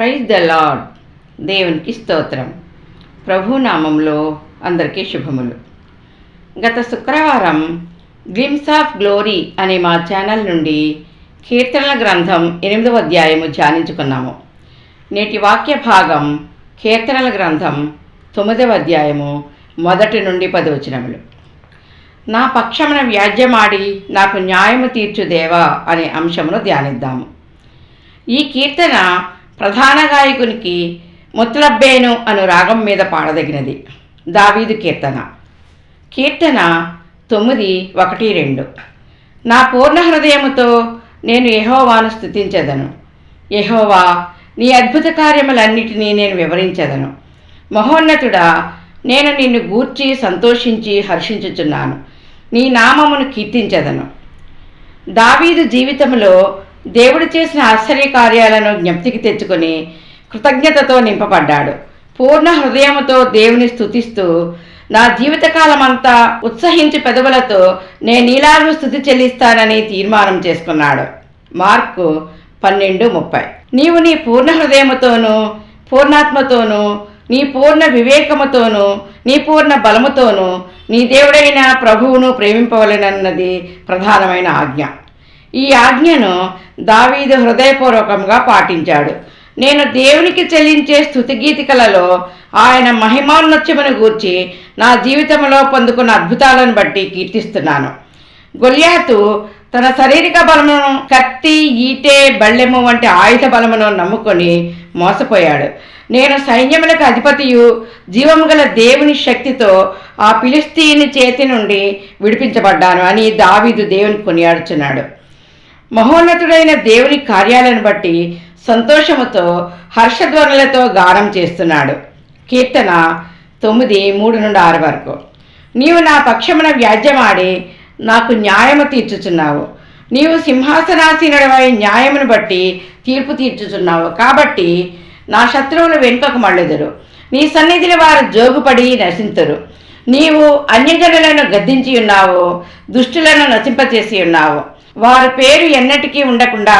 Praise the lord దేవునికి స్తోత్రం. ప్రభు నామంలో అందరికీ శుభములు. గత శుక్రవారం గ్లిమ్స్ ఆఫ్ గ్లోరీ అనే మా ఛానల్ నుండి కీర్తనల గ్రంథం ఎనిమిదవ అధ్యాయము ధ్యానించుకున్నాము. నేటి వాక్య భాగం కీర్తనల గ్రంథం తొమ్మిదవ అధ్యాయము మొదటి నుండి పదవచనములు నా పక్షమున వ్యాజ్యమాడి నాకు న్యాయము తీర్చుదేవా అనే అంశమును ధ్యానిద్దాము. ఈ కీర్తన ప్రధాన గాయకునికి ముత్తలబ్బేను అను రాగం మీద పాడదగినది. దావీదు కీర్తన. కీర్తన తొమ్మిది ఒకటి రెండు. నా పూర్ణ హృదయముతో నేను యహోవాను స్థుతించదను యహోవా నీ అద్భుత కార్యములన్నిటినీ నేను వివరించదను. మహోన్నతుడా నేను నిన్ను గూర్చి సంతోషించి హర్షించుచున్నాను. నీ నామమును కీర్తించదను. దావీదు జీవితంలో దేవుడు చేసిన ఆశ్చర్య కార్యాలను జ్ఞప్తికి తెచ్చుకొని కృతజ్ఞతతో నింపబడ్డాడు. పూర్ణ హృదయముతో దేవుని స్థుతిస్తూ నా జీవితకాలమంతా ఉత్సహించి పెదవులతో నేను నీలాగు స్థుతి చెల్లిస్తానని తీర్మానం చేసుకున్నాడు. మార్కు పన్నెండు ముప్పై. నీవు నీ పూర్ణ హృదయముతోనూ పూర్ణాత్మతోనూ నీ పూర్ణ వివేకముతోనూ నీ పూర్ణ బలముతోనూ నీ దేవుడైన ప్రభువును ప్రేమింపవలనన్నది ప్రధానమైన ఆజ్ఞ. ఈ ఆజ్ఞను దావీదు హృదయపూర్వకంగా పాటించాడు. నేను దేవునికి చెల్లించే స్థుతిగీతికలలో ఆయన మహిమోన్నత్యమును గూర్చి నా జీవితంలో పొందుకున్న అద్భుతాలను బట్టి కీర్తిస్తున్నాను. గొల్యాతు తన శారీరక బలమును కత్తి ఈటె బళ్ళెము వంటి ఆయుధ బలమును నమ్ముకొని మోసపోయాడు. నేను సైన్యములకు అధిపతియు జీవము గల దేవుని శక్తితో ఆ పిలిస్తీని చేతి నుండి విడిపించబడ్డాను అని దావీదు దేవుని కొనియాడుచున్నాడు. మహోన్నతుడైన దేవుని కార్యాలను బట్టి సంతోషముతో హర్షధ్వనులతో గానం చేస్తున్నాడు. కీర్తన తొమ్మిది మూడు నుండి ఆరు వరకు. నీవు నా పక్షమున వ్యాజ్యమాడి నాకు న్యాయము తీర్చుచున్నావు. నీవు సింహాసనాసీనుడమై న్యాయమును బట్టి తీర్పు తీర్చుచున్నావు. కాబట్టి నా శత్రువులు వెనుకకు మళ్ళెదురు. నీ సన్నిధిని వారు జోగుపడి నశింతురు. నీవు అన్యజనులను గద్దించి ఉన్నావు దుష్టులను నశింపచేసి ఉన్నావు. వారి పేరు ఎన్నటికీ ఉండకుండా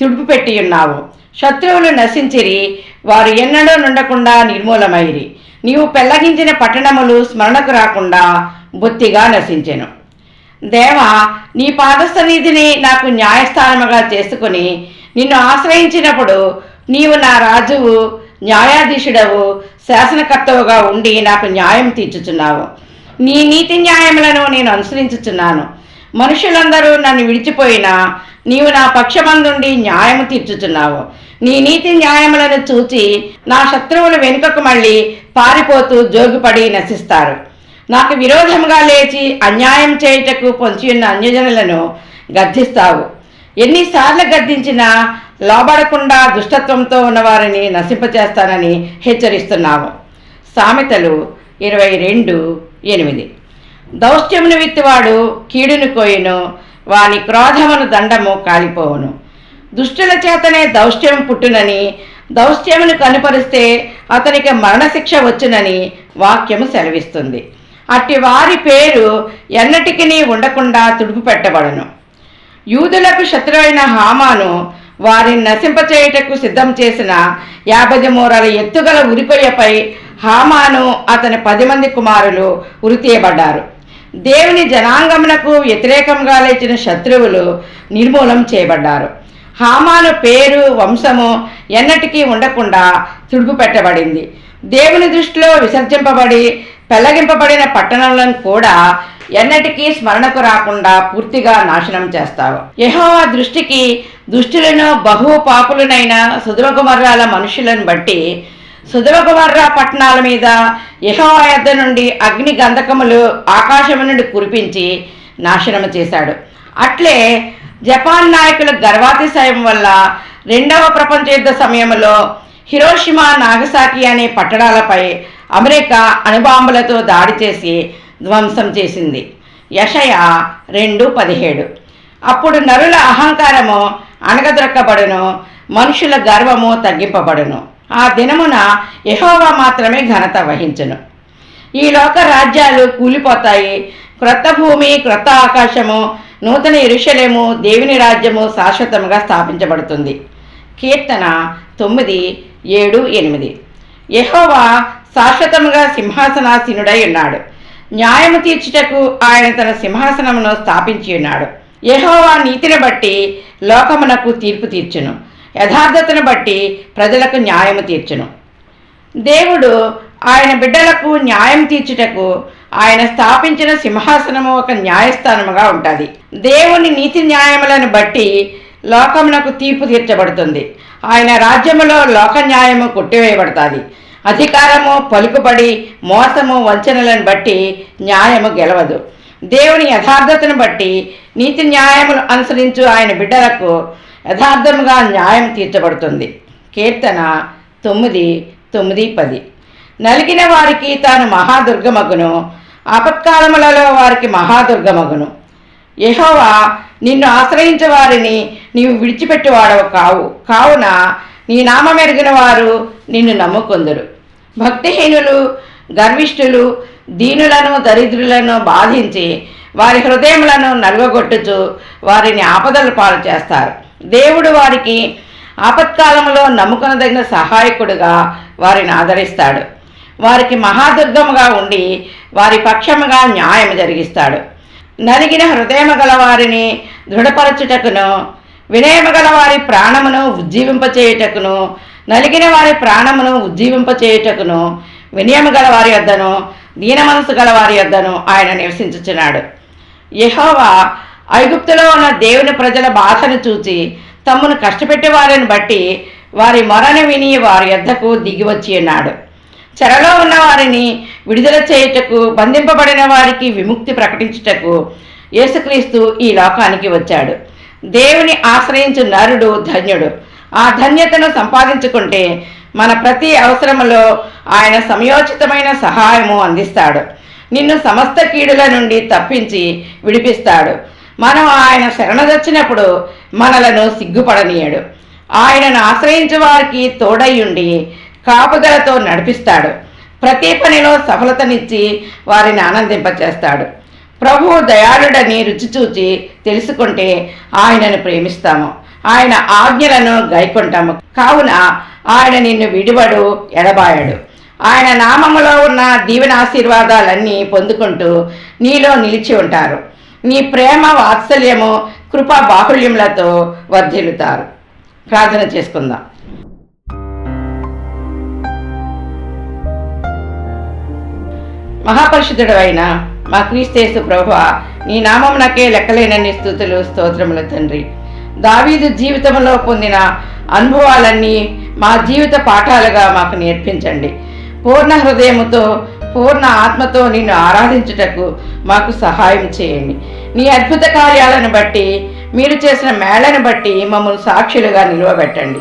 తుడుపు పెట్టి ఉన్నావు. శత్రువులు నశించిరి వారు ఎన్నడూ నుండకుండా నిర్మూలమైరి. నీవు పెళ్ళగించిన పట్టణములు స్మరణకు రాకుండా బొత్తిగా నశించెను. దేవా నీ పాదస్థనిధిని నాకు న్యాయస్థానముగా చేసుకుని నిన్ను ఆశ్రయించినప్పుడు నీవు నా రాజువు న్యాయాధీశుడవు శాసనకర్తవుగా ఉండి నాకు న్యాయం తీర్చుచున్నావు. నీ నీతి న్యాయములను నేను అనుసరించుచున్నాను. మనుషులందరూ నన్ను విడిచిపోయినా నీవు నా పక్షమందుండి న్యాయము తీర్చుచున్నావు. నీ నీతి న్యాయములను చూచి నా శత్రువులు వెనుకకు మళ్ళీ పారిపోతూ జోగుపడి నశిస్తారు. నాకు విరోధముగా లేచి అన్యాయం చేయుటకు పొంచియున్న అన్యజనులను గద్దిస్తావు. ఎన్నిసార్లు గద్దించినా లోబడకుండా దుష్టత్వంతో ఉన్నవారిని నశింపచేస్తానని హెచ్చరిస్తున్నాము సామెతలు ఇరవై రెండు ఎనిమిది. దౌష్ట్యమును విత్తువాడు కీడును కోయును వాని క్రోధమును దండము కాలిపోవును. దుష్టుల చేతనే దౌష్ట్యం పుట్టునని దౌష్ట్యమును కనుపరిస్తే అతనికి మరణశిక్ష వచ్చునని వాక్యము సెలవిస్తుంది. అట్టి వారి పేరు ఎన్నటికి ఉండకుండా తుడుపు పెట్టబడను యూదులకు శత్రువైన హామాను వారిని నశింపచేయుటకు సిద్ధం చేసిన యాభై మూరల ఎత్తుగల ఉరికొయ్యపై హామాను అతని పది మంది కుమారులు ఉరితీయబడ్డారు దేవుని జనాంగమునకు వ్యతిరేకంగా లేచిన శత్రువులు నిర్మూలం చేయబడ్డారు. హామాను పేరు వంశము ఎన్నటికీ ఉండకుండా తుడుపు పెట్టబడింది దేవుని దృష్టిలో విసర్జింపబడి పెళ్ళగింపబడిన పట్టణాలను కూడా ఎన్నటికీ స్మరణకు రాకుండా పూర్తిగా నాశనం చేస్తావు యహోవా దృష్టికి దుష్టులను బహు పాపులనైన సుధువకుమర్రాల మనుషులను బట్టి సుధువకుమర్రా పట్టణాల మీద యహోయద్ద నుండి అగ్ని గంధకములు ఆకాశము నుండి కురిపించి నాశనము చేశాడు. అట్లే జపాన్ నాయకుల గర్వాతిశయం వల్ల రెండవ ప్రపంచ యుద్ధ సమయంలో హిరోషిమా నాగసాకి అనే పట్టణాలపై అమెరికా అణుబాంబులతో దాడి చేసి ధ్వంసం చేసింది. యషయ రెండు పదిహేడు. అప్పుడు నరుల అహంకారము అణగద్రక్కబడును మనుషుల గర్వము తగ్గింపబడును. ఆ దినమున యహోవా మాత్రమే ఘనత వహించును. ఈ లోక రాజ్యాలు కూలిపోతాయి. క్రొత్త భూమి క్రొత్త ఆకాశము నూతన ఇరుషలేము దేవుని రాజ్యము శాశ్వతంగా స్థాపించబడుతుంది. కీర్తన తొమ్మిది ఏడు ఎనిమిది. యహోవా శాశ్వతముగా సింహాసనాసీనుడై ఉన్నాడు. న్యాయము తీర్చుటకు ఆయన తన సింహాసనమును స్థాపించి ఉన్నాడు. యహోవా నీతిని బట్టి లోకమునకు తీర్పు తీర్చును. యథార్థతను బట్టి ప్రజలకు న్యాయము తీర్చును. దేవుడు ఆయన బిడ్డలకు న్యాయం తీర్చుటకు ఆయన స్థాపించిన సింహాసనము ఒక న్యాయస్థానముగా ఉంటుంది. దేవుని నీతి న్యాయములను బట్టి లోకమునకు తీర్పు తీర్చబడుతుంది. ఆయన రాజ్యములో లోక న్యాయము కొట్టివేయబడుతుంది. అధికారము పలుకుబడి మోసము వంచనలను బట్టి న్యాయము గెలవదు. దేవుని యథార్థతను బట్టి నీతి న్యాయములు అనుసరించు ఆయన బిడ్డలకు యథార్థముగా న్యాయం తీర్చబడుతుంది. కీర్తన తొమ్మిది తొమ్మిది పది. నలిగిన వారికి తాను మహాదుర్గమగును. ఆపత్కాలములలో వారికి మహాదుర్గమగును. యహోవా నిన్ను ఆశ్రయించే వారిని నీవు విడిచిపెట్టువాడవు కావు. కావున నీ నామమెరిగిన వారు నిన్ను నమ్ముకొందురు. భక్తిహీనులు గర్విష్ఠులు దీనులను దరిద్రులను బాధించి వారి హృదయములను నలుగగొట్టుచు వారిని ఆపదల పాలు చేస్తారు. దేవుడు వారికి ఆపత్కాలంలో నమ్ముకొనదగిన సహాయకుడుగా వారిని ఆదరిస్తాడు. వారికి మహాదుర్గముగా ఉండి వారి పక్షముగా న్యాయం జరిగిస్తాడు. నలిగిన హృదయము గల వారిని దృఢపరచుటకును వినయము గల వారి ప్రాణమును ఉజ్జీవింపచేయుటకును నలిగిన వారి ప్రాణమును ఉజ్జీవింపచేయుటకును వినయము గల వారి వద్దను దీన మనసు గల వారి వద్దను ఆయన నివసించుచున్నాడు. యహోవా ఐగుప్తులో ఉన్న దేవుని ప్రజల భాషను చూచి తమ్మును కష్టపెట్టే వారిని బట్టి వారి మొరను విని వారి యొద్దకు దిగివచ్చి ఉన్నాడు. చెరలో ఉన్న వారిని విడుదల చేయుటకు బంధింపబడిన వారికి విముక్తి ప్రకటించుటకు యేసుక్రీస్తు ఈ లోకానికి వచ్చాడు. దేవుని ఆశ్రయించు నరుడు ధన్యుడు. ఆ ధన్యతను సంపాదించుకుంటే మన ప్రతి అవసరములో ఆయన సమయోచితమైన సహాయము అందిస్తాడు. నిన్ను సమస్త కీడుల నుండి తప్పించి విడిపిస్తాడు. మనం ఆయన శరణదొచ్చినప్పుడు మనలను సిగ్గుపడనీయడు. ఆయనను ఆశ్రయించే వారికి తోడయ్యుండి కాపుదలతో నడిపిస్తాడు. ప్రతి పనిలో సఫలతనిచ్చి వారిని ఆనందింపచేస్తాడు. ప్రభువు దయాళుడని రుచి చూచి తెలుసుకుంటే ఆయనను ప్రేమిస్తాము. ఆయన ఆజ్ఞలను గైకొంటాము. కావున ఆయన నిన్ను విడివడు ఎడబాయడు. ఆయన నామములో ఉన్న దీవెన ఆశీర్వాదాలన్నీ పొందుకుంటూ నీలో నిలిచి ఉంటారు. నీ ప్రేమ వాత్సల్యము కృపా బాహుళ్యములతో వర్ధిల్లుతారు. ప్రార్థన చేసుకుందాం. మహాపరిషుద్ధుడు అయిన మా క్రీస్తేసు ప్రభు నీ నామం నాకే లెక్కలేనన్ని స్థుతులు స్తోత్రములు తండ్రి. దావీదు జీవితంలో పొందిన అనుభవాలన్నీ మా జీవిత పాఠాలుగా మాకు నేర్పించండి. పూర్ణ హృదయముతో పూర్ణ ఆత్మతో నిన్ను ఆరాధించుటకు మాకు సహాయం చేయండి. నీ అద్భుత కార్యాలను బట్టి మీరు చేసిన మేళను బట్టి మమ్మల్ని సాక్షులుగా నిలువబెట్టండి.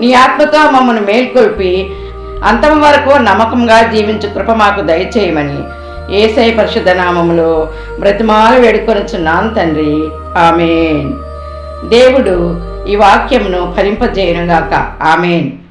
నీ ఆత్మతో మమ్మల్ని మేల్కొల్పి అంతం వరకు నమ్మకంగా జీవించు కృప మాకు దయచేయమని ఏసై పరిశుద్ధ నామములో బ్రతిమాలు వేడుకొనుచున్నాను తండ్రి. ఆమెన్. దేవుడు ఈ వాక్యమును ఫలింపజేయనుగాక. ఆమెన్.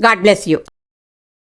God bless you.